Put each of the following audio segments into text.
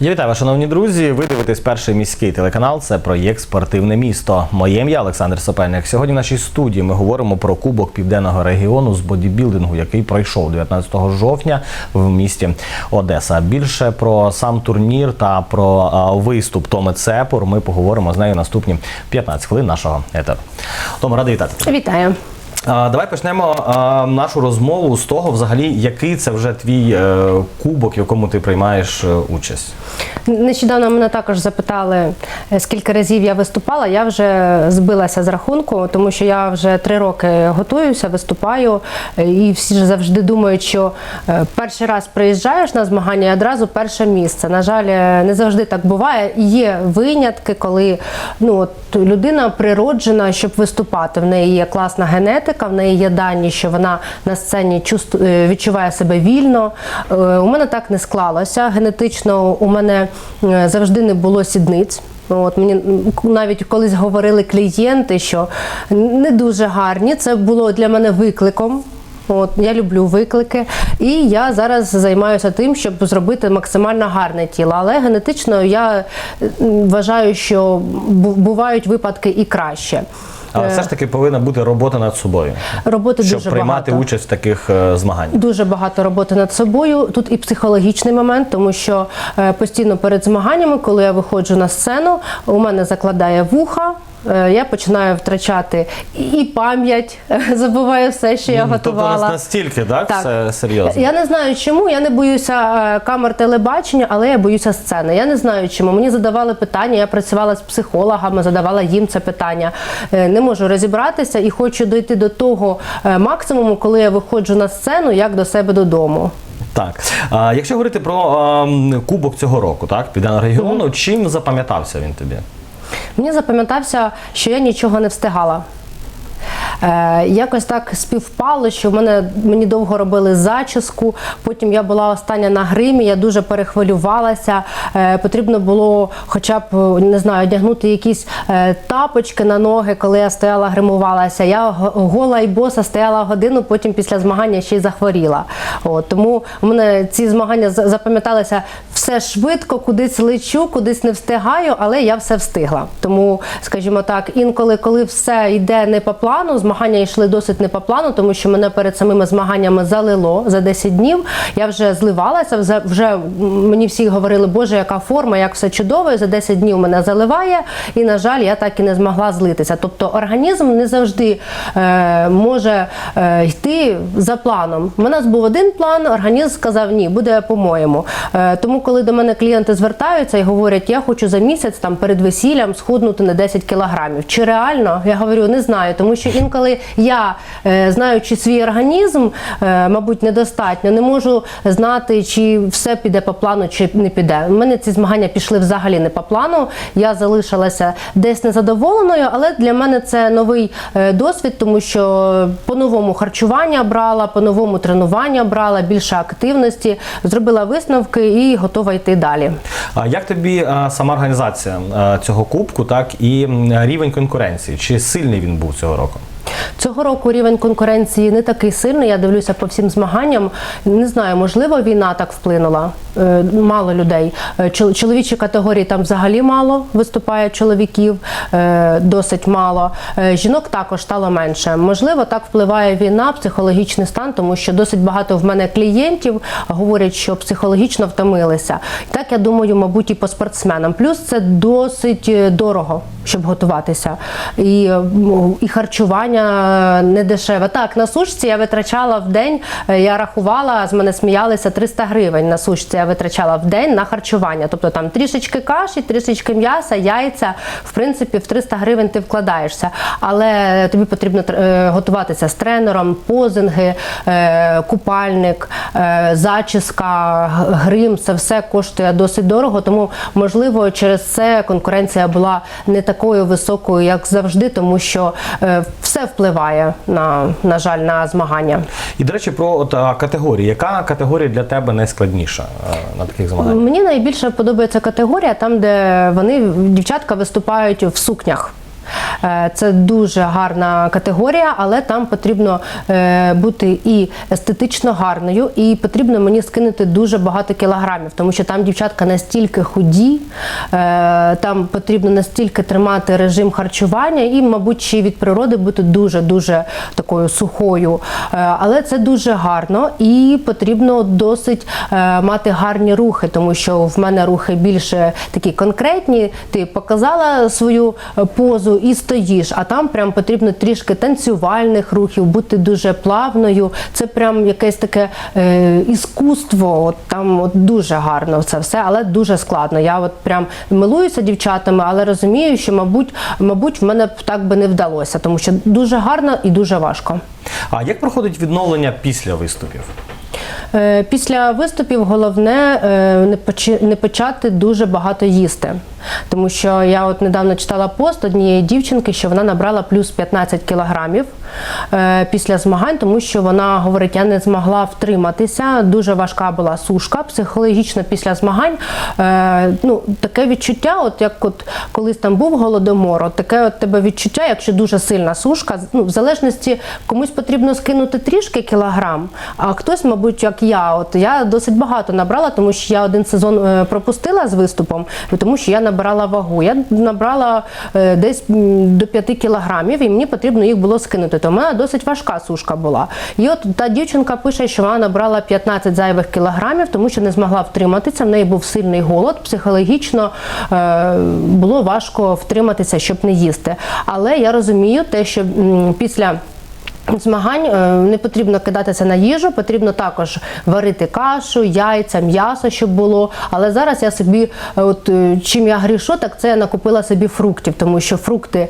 Я вітаю вас, шановні друзі. Ви дивитесь перший міський телеканал. Це проєкт Спортивне місто. Моє ім'я Олександр Сопельник. Сьогодні в нашій студії ми говоримо про Кубок Південного регіону з бодібілдингу, який пройшов 19 жовтня в місті Одеса. Більше про сам турнір та про виступ Томи Цепур ми поговоримо з нею наступні 15 хвилин нашого етеру. Тома, радий вітати. Вітаю. Давай почнемо нашу розмову з того, взагалі, який це вже твій е, кубок, в якому ти приймаєш е, участь. Нещодавно мене також запитали, е, скільки разів я виступала. Я вже збилася з рахунку, тому що я вже три роки готуюся, виступаю, і всі ж завжди думають, що перший раз приїжджаєш на змагання і одразу перше місце. На жаль, не завжди так буває. Є винятки, коли ну от людина природжена, щоб виступати. В неї є класна генетика, в неї є дані, що вона на сцені е, відчуває себе вільно. Е, У мене так не склалося. Генетично у мене е, завжди не було сідниць. От мені навіть колись говорили клієнти, що не дуже гарні. Це було для мене викликом. От я люблю виклики, і я зараз займаюся тим, щоб зробити максимально гарне тіло. Але генетично я вважаю, що бувають випадки і краще. Але все ж таки повинна бути робота над собою, Роботи щоб дуже приймати багато. участь в таких е, змаганнях. Дуже багато роботи над собою. Тут і психологічний момент, тому що е, постійно перед змаганнями, коли я виходжу на сцену, у мене закладає вуха. Е, Я починаю втрачати і пам'ять, забуваю все, що я Тобто готувала. нас настільки, так? Так. Все серйозно. Я не знаю чому. Я не боюся е, камер телебачення, але я боюся сцени. Я не знаю чому. Мені задавали питання. Я працювала з психологами, задавала їм це питання. Е, Не можу розібратися і хочу дойти до того максимуму, коли я виходжу на сцену, як до себе додому. Так. А, якщо говорити про а, кубок цього року, так, Південного регіону, чим запам'ятався він тобі? Мені запам'ятався, що я нічого не встигала. Е, якось так співпало, що мене мені довго робили зачіску. Потім я була остання на гримі, я дуже перехвилювалася. Е, потрібно було, хоча б не знаю, одягнути якісь е, тапочки на ноги, коли я стояла, гримувалася. Я гола і боса стояла годину, потім після змагання ще й захворіла. От, тому в мене ці змагання запам'яталися все швидко, кудись лечу, кудись не встигаю, але я все встигла. Тому, скажімо так, інколи, коли все йде не по плану, змагання йшли досить не по плану, тому що мене перед самими змаганнями залило за 10 днів. Я вже зливалася, вже, мені всі говорили, Боже, яка форма, як все чудово. І за 10 днів мене заливає, і на жаль, я так і не змогла злитися. Тобто організм не завжди е, може е, йти за планом. У нас був один план, організм сказав ні, буде по-моєму. Е, тому, коли до мене клієнти звертаються і говорять, я хочу за місяць там перед весіллям схуднути на 10 кілограмів. Чи реально? Я говорю, не знаю, тому що інколи я, е, знаючи свій організм, е, мабуть, недостатньо, не можу знати, чи все піде по плану, чи не піде. У мене ці змагання пішли взагалі не по плану. Я залишилася десь незадоволеною, але для мене це новий е, досвід, тому що по-новому харчування брала, по-новому тренування брала, більше активності, зробила висновки і готова йти далі. А як тобі сама організація цього кубку, так і рівень конкуренції? Чи сильний він був цього року? Цього року рівень конкуренції не такий сильний. Я дивлюся по всім змаганням. Не знаю, можливо, війна так вплинула. Е, Мало людей. Е, Чоловічі категорії там взагалі мало виступає чоловіків, е, досить мало. Жінок також стало менше. Можливо, так впливає війна, психологічний стан, тому що досить багато в мене клієнтів говорять, що психологічно втомилися. Так я думаю, мабуть, і по спортсменам. Плюс це досить дорого, щоб готуватися. І, е, і харчування не дешеве. Так, на сушці я витрачала в день, е, я рахувала, з мене сміялися 300 гривень на сушці я витрачала в день на харчування. Тобто там трішечки каші, трішечки м'яса, яйця. В принципі, в 300 гривень ти вкладаєшся. Але тобі потрібно е, готуватися з тренером, позинги, купальник, зачіска, грим. Це все коштує досить дорого. Тому, можливо, через це конкуренція була не такою високою, як завжди, тому що е, все впливає на, на жаль, на змагання. І до речі, про от, категорії. Яка категорія для тебе найскладніша на таких змаганнях? Мені найбільше подобається категорія там, де вони дівчатка виступають в сукнях. Е, Це дуже гарна категорія, але там потрібно е, бути і естетично гарною, і потрібно мені скинути дуже багато кілограмів, тому що там дівчатка настільки худі, е, там потрібно настільки тримати режим харчування і, мабуть, ще від природи бути дуже дуже такою сухою. Але це дуже гарно і потрібно досить мати гарні рухи, тому що в мене рухи більше такі конкретні. Ти показала свою позу і стоїш, а там прям потрібно трішки танцювальних рухів, бути дуже плавною. Це прям якесь таке е, іскусство. От там от дуже гарно це все, але дуже складно. Я от прям милуюся дівчатами, але розумію, що мабуть, мабуть, в мене так би не вдалося, тому що дуже гарно і дуже важко. А як проходить відновлення після виступів? Е, Після виступів головне е, не почати дуже багато їсти. Тому що я от недавно читала пост однієї дівчинки, що вона набрала плюс 15 кілограмів е, після змагань, тому що вона говорить, я не змогла втриматися. Дуже важка була сушка. Психологічно після змагань е, ну, таке відчуття, от як от колись там був голодомор, от таке от тебе відчуття, якщо дуже сильна сушка, ну, в залежності комусь потрібно скинути трішки кілограм, а хтось, мабуть, як я, от я досить багато набрала, тому що я один сезон е, пропустила з виступом, тому що я набирала вагу. Я набрала е, десь до 5 кілограмів, і мені потрібно їх було скинути. То в мене досить важка сушка була. І от та дівчинка пише, що вона набрала 15 зайвих кілограмів, тому що не змогла втриматися. В неї був сильний голод, психологічно е, було важко втриматися, щоб не їсти. Але я розумію те, що після. Змагань е, не потрібно кидатися на їжу, потрібно також варити кашу, яйця, м'ясо, щоб було. Але зараз я собі, е, от е, чим я грішу, так це я накупила собі фруктів, тому що фрукти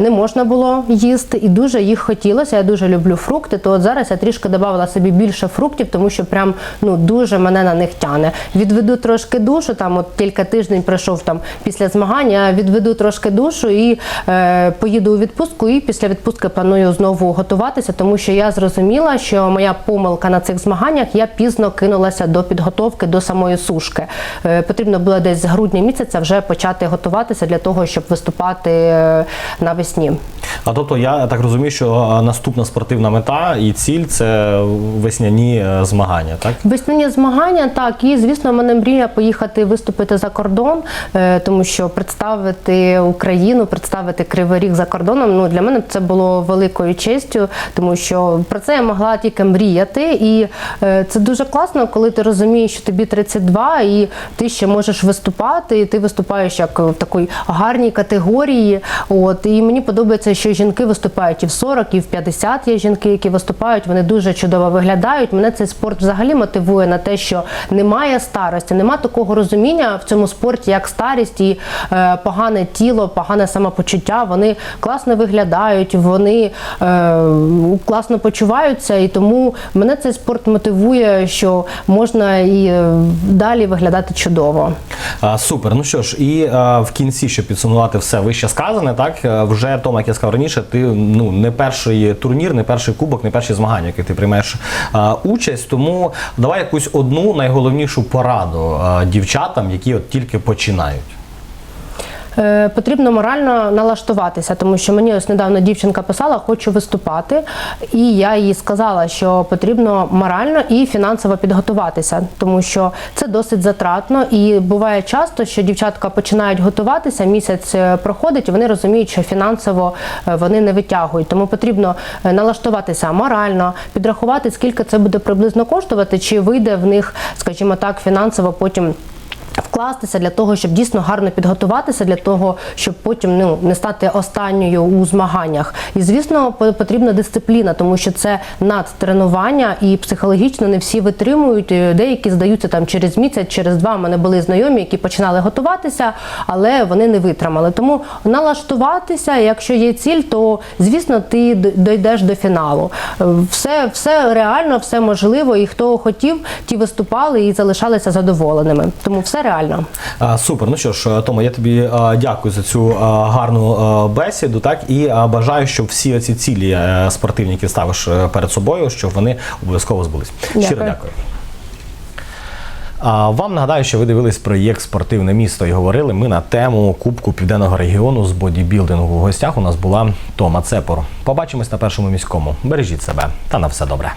не можна було їсти, і дуже їх хотілося. Я дуже люблю фрукти. То от зараз я трішки додавала собі більше фруктів, тому що прям ну дуже мене на них тяне. Відведу трошки душу. Там от тільки тиждень пройшов там після змагань. Я відведу трошки душу і е, поїду у відпустку. І після відпустки планую знову готуватися, тому що я зрозуміла, що моя помилка на цих змаганнях я пізно кинулася до підготовки до самої сушки. Е, потрібно було десь з грудня місяця вже почати готуватися для того, щоб виступати е, навесні. А тобто я так розумію, що наступна спортивна мета і ціль це весняні е, змагання, так? Весняні змагання, так, і звісно, в мене мрія поїхати виступити за кордон, е, тому що представити Україну, представити Кривий Ріг за кордоном. Ну для мене це було великою честю, тому що про це я могла тільки мріяти. І е, це дуже класно, коли ти розумієш, що тобі 32 і ти ще можеш виступати, і ти виступаєш як в такій гарній категорії. От і мені подобається, що жінки виступають і в 40, і в 50 є жінки, які виступають. Вони дуже чудово виглядають. Мене цей спорт взагалі мотивує на те, що немає старості, немає такого розуміння в цьому спорті, як старість і е, погане тіло, погане самопочуття. Вони класно виглядають, вони е, класно почуваються, і тому мене цей спорт мотивує, що можна і е, далі виглядати чудово. А, супер. Ну що ж, і а, в кінці, щоб підсумувати все вище сказане, так е, вже Тома, сказав раніше, ти ну не перший турнір, не перший кубок, не перші змагання, які ти приймаєш а, участь. Тому давай якусь одну найголовнішу пораду а, дівчатам, які от тільки починають. Е, Потрібно морально налаштуватися, тому що мені ось недавно дівчинка писала, хочу виступати, і я їй сказала, що потрібно морально і фінансово підготуватися, тому що це досить затратно. І буває часто, що дівчатка починають готуватися, місяць е, проходить, і вони розуміють, що фінансово е, вони не витягують. Тому потрібно налаштуватися морально, підрахувати, скільки це буде приблизно коштувати, чи вийде в них, скажімо так, фінансово потім. Вкластися для того, щоб дійсно гарно підготуватися, для того, щоб потім ну не стати останньою у змаганнях. І звісно, по- потрібна дисципліна, тому що це надтренування, і психологічно не всі витримують. Е, Деякі здаються там через місяць, через два. У мене були знайомі, які починали готуватися, але вони не витримали. Тому налаштуватися, якщо є ціль, то звісно ти дійдеш до фіналу. Е, Все, все реально, все можливо, і хто хотів, ті виступали і залишалися задоволеними. Тому все реально. А, Супер. Ну що ж, Тома, я тобі дякую за цю гарну бесіду. Так і бажаю, щоб всі ці цілі е, спортивні, які ставиш е, перед собою, щоб вони обов'язково збулись. Щиро Дякую. дякую. Вам нагадаю, що ви дивились проєкт Спортивне місто і говорили ми на тему Кубку Південного регіону з бодібілдингу. У гостях у нас була Тома Цепор. Побачимось на першому міському. Бережіть себе та на все добре.